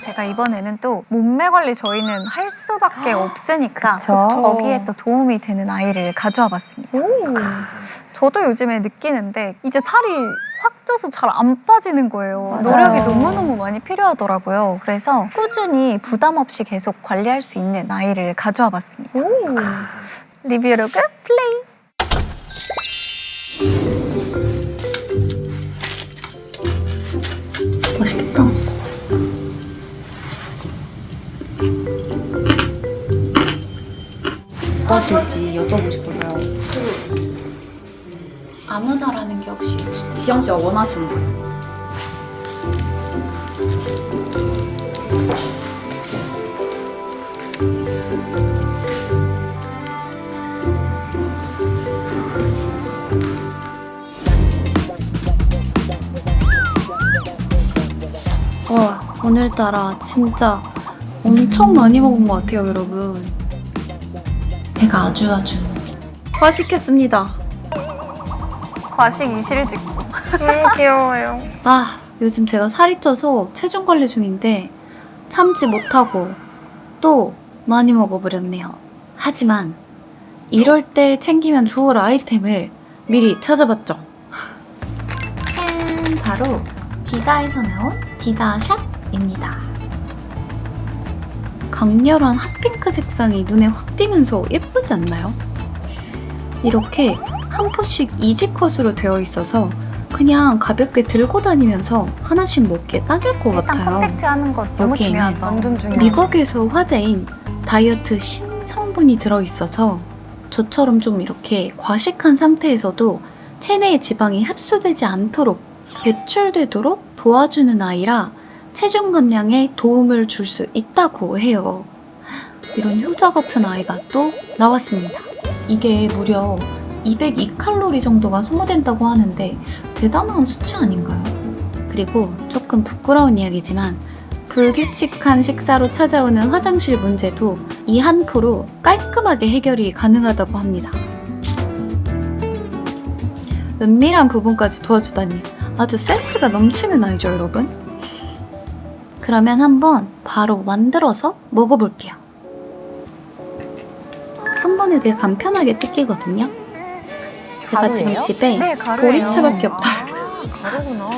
제가 이번에는 또 몸매 관리 저희는 할 수밖에 없으니까 그쵸. 거기에 또 도움이 되는 아이를 가져와 봤습니다. 저도 요즘에 느끼는데 이제 살이 확 쪄서 잘 안 빠지는 거예요. 맞아요. 노력이 너무너무 많이 필요하더라고요. 그래서 꾸준히 부담 없이 계속 관리할 수 있는 아이를 가져와 봤습니다. 리뷰로그 플레이! 맛있겠다. 무엇일지 여쭤보고 싶어서요. 아무나라는 게 혹시 지영 씨가 원하시는 거. 와, 오늘따라 진짜 엄청 많이 먹은 것 같아요, 여러분. 배가 아주 아주 맛있겠습니다. 과식 이실직고 귀여워요. 아, 요즘 제가 살이 쪄서 체중 관리 중인데 참지 못하고 또 많이 먹어버렸네요. 하지만 이럴 때 챙기면 좋을 아이템을 미리 찾아봤죠. 짠! 바로 디다에서 나온 디다샷입니다. 강렬한 핫핑크 색상이 눈에 확 띄면서 예쁘지 않나요? 이렇게 한 포씩 이지컷으로 되어 있어서 그냥 가볍게 들고 다니면서 하나씩 먹기에 딱일 것 일단 같아요. 컴팩트 하는 거 너무 여기에는 중요하죠. 완전 중요하죠. 미국에서 화제인 다이어트 신성분이 들어있어서 저처럼 좀 이렇게 과식한 상태에서도 체내의 지방이 흡수되지 않도록 배출되도록 도와주는 아이라 체중 감량에 도움을 줄 수 있다고 해요. 이런 효자 같은 아이가 또 나왔습니다. 이게 무려 202칼로리 정도가 소모된다고 하는데 대단한 수치 아닌가요? 그리고 조금 부끄러운 이야기지만 불규칙한 식사로 찾아오는 화장실 문제도 이 한 포로 깔끔하게 해결이 가능하다고 합니다. 은밀한 부분까지 도와주다니 아주 센스가 넘치는 아이죠, 여러분? 그러면 한번 바로 만들어서 먹어볼게요. 한 번에 되게 간편하게 뜯기거든요. 제가 지금 가루예요? 집에 네, 가루예요. 보리차밖에. 아, 가루구나.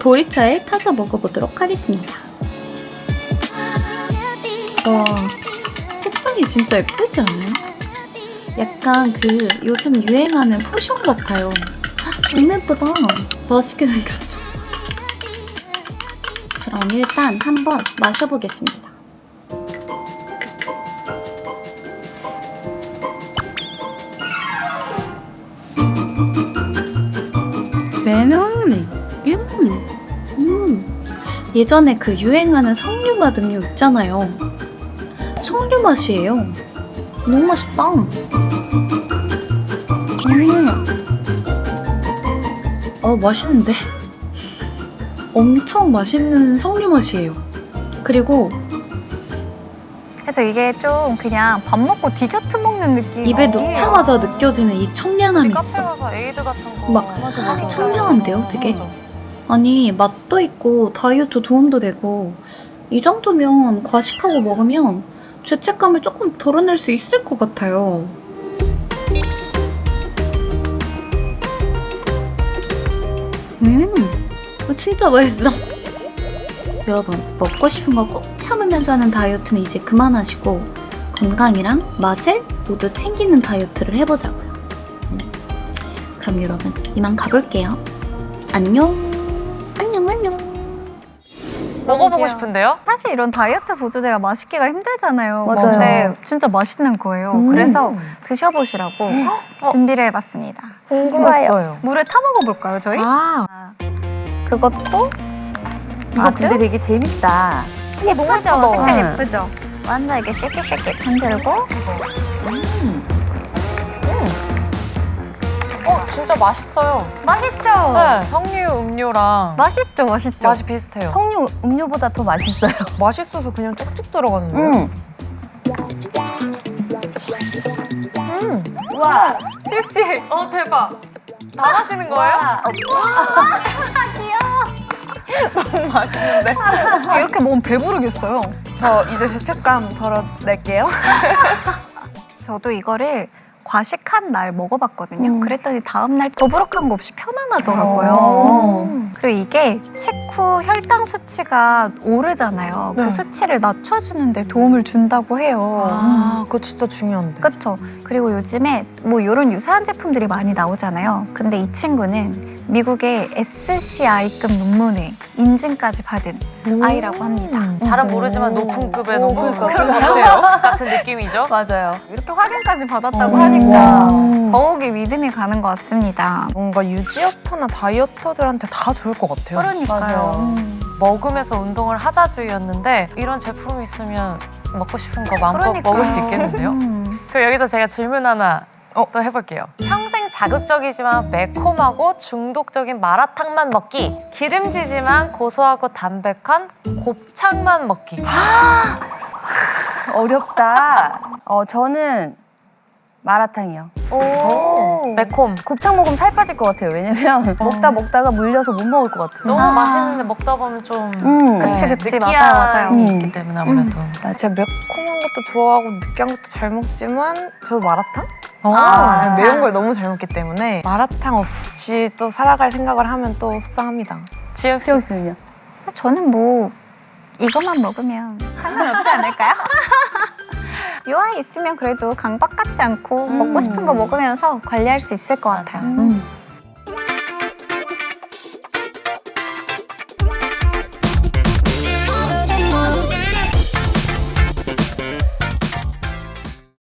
보리차에 타서 먹어보도록 하겠습니다. 와, 색상이 진짜 예쁘지 않아요? 약간 그 요즘 유행하는 포션 같아요. 헉, 너무 예쁘다. 맛있게 생겼어. 그럼 일단 한번 마셔보겠습니다. 매는 음, 음. 예전에 그 유행하는 석류 맛 음료 있잖아요. 석류 맛이에요. 너무 맛있다. 음. 어, 맛있는데? 엄청 맛있는 석류 맛이에요. 그리고 그래서 이게 좀 그냥 밥 먹고 디저트 먹는 느낌. 입에 넣자마자 느껴지는 이 청량함이 카페 있어. 가서 에이드 같은 거. 막 맞아, 맞아. 청량한데요, 되게? 아니, 맛도 있고 다이어트 도움도 되고 이 정도면 과식하고 먹으면 죄책감을 조금 덜어낼 수 있을 것 같아요. 어, 진짜 맛있어. 여러분, 먹고 싶은 거꾹 참으면서 하는 다이어트는 이제 그만하시고 건강이랑 맛을 모두 챙기는 다이어트를 해보자고요. 음. 그럼 여러분, 이만 가볼게요. 안녕. 안녕, 안녕. 먹어보고 싶은데요? 사실 이런 다이어트 보조제가 맛있기가 힘들잖아요. 맞아요. 근데 진짜 맛있는 거예요. 음. 그래서 드셔보시라고 준비를 해봤습니다. 궁금해요. 물에 타 먹어볼까요, 저희? 아, 아, 그것도 이거 아주 근데 되게 재밌다. 예쁘죠? 예쁘다. 색깔 응. 예쁘죠? 완전 이렇게 쉐킷쉐킷 흔들고 어, 진짜 맛있어요. 맛있죠? 네, 석류 음료랑 맛있죠, 맛있죠? 맛이 비슷해요. 석류 음료보다 더 맛있어요. 맛있어서 그냥 쭉쭉 들어가는데요. 음. 음. 와, 실시. 어, 대박. 다 마시는 거예요? 이렇게 먹으면 배부르겠어요. 저 이제 죄책감 덜어낼게요. 저도 이거를 과식한 날 먹어봤거든요. 그랬더니 다음날 더부룩한 거 없이 편안하더라고요. 그리고 이게 식후 혈당 수치가 오르잖아요. 네. 그 수치를 낮춰주는데 도움을 준다고 해요. 아, 그거 진짜 중요한데. 그렇죠. 그리고 요즘에 뭐 이런 유사한 제품들이 많이 나오잖아요. 근데 이 친구는 미국의 SCI급 논문에 인증까지 받은 아이라고 합니다. 잘은 모르지만 높은 급의 오, 논문 그러니까. 같은데요? 같은 느낌이죠? 맞아요. 이렇게 확인까지 받았다고 어. 하니까 음. 더욱이 믿음이 가는 것 같습니다. 뭔가 유지어터나 다이어터들한테 다 좋을 것 같아요. 그러니까요. 음. 먹으면서 운동을 하자주의였는데 이런 제품이 있으면 먹고 싶은 거 마음껏 그러니까요. 먹을 수 있겠는데요? 음. 그럼 여기서 제가 질문 하나 어, 또 해볼게요. 평생 자극적이지만 매콤하고 중독적인 마라탕만 먹기, 기름지지만 고소하고 담백한 곱창만 먹기. 어렵다. 어, 저는 마라탕이요. 오. 매콤. 곱창 먹으면 살 빠질 것 같아요. 왜냐면 먹다 먹다가 물려서 못 먹을 것 같아요. 너무 아. 맛있는데 먹다 보면 좀 음. 그치, 그치. 느끼함이 맞아요, 맞아요. 음. 있기 때문에 아무래도. 아, 제가 매콤한 것도 좋아하고 느끼한 것도 잘 먹지만 저도 마라탕? 어. 아. 매운 걸 너무 잘 먹기 때문에 마라탕 없이 또 살아갈 생각을 하면 또 속상합니다. 지영 씨. 시영 씨는요? 저는 뭐 이것만 먹으면 상관없지 않을까요? 요 아이 있으면 그래도 강박 같지 않고 먹고 싶은 거 먹으면서 관리할 수 있을 것 같아요. 음.